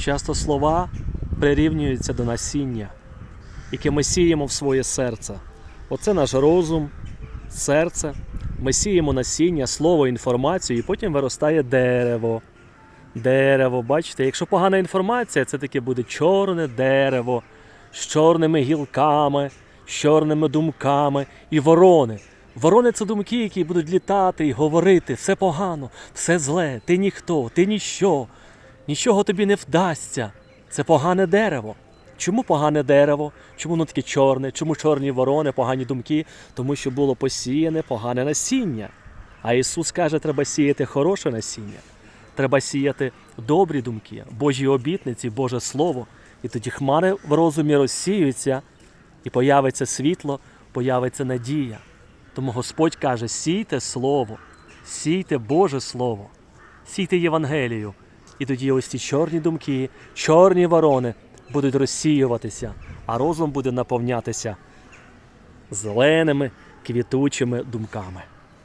Часто слова прирівнюються до насіння, яке ми сіємо в своє серце. Оце наш розум, серце. Ми сіємо насіння, слово, інформацію, і потім виростає дерево. Дерево, бачите, якщо погана інформація, це таке буде чорне дерево з чорними гілками, з чорними думками і ворони. Ворони це думки, які будуть літати і говорити: все погано, все зле, ти ніхто, ти ніщо, нічого тобі не вдасться. Це погане дерево. Чому погане дерево? Чому воно таке чорне? Чому чорні ворони, погані думки? Тому що було посіяне погане насіння. А Ісус каже, треба сіяти хороше насіння. Треба сіяти добрі думки, Божі обітниці, Боже Слово. І тоді хмари в розумі розсіються, і появиться світло, появиться надія. Тому Господь каже: сійте Слово, сійте Боже Слово, сійте Євангелію. І тоді ось ці чорні думки, чорні ворони будуть розсіюватися, а розум буде наповнятися зеленими, квітучими думками.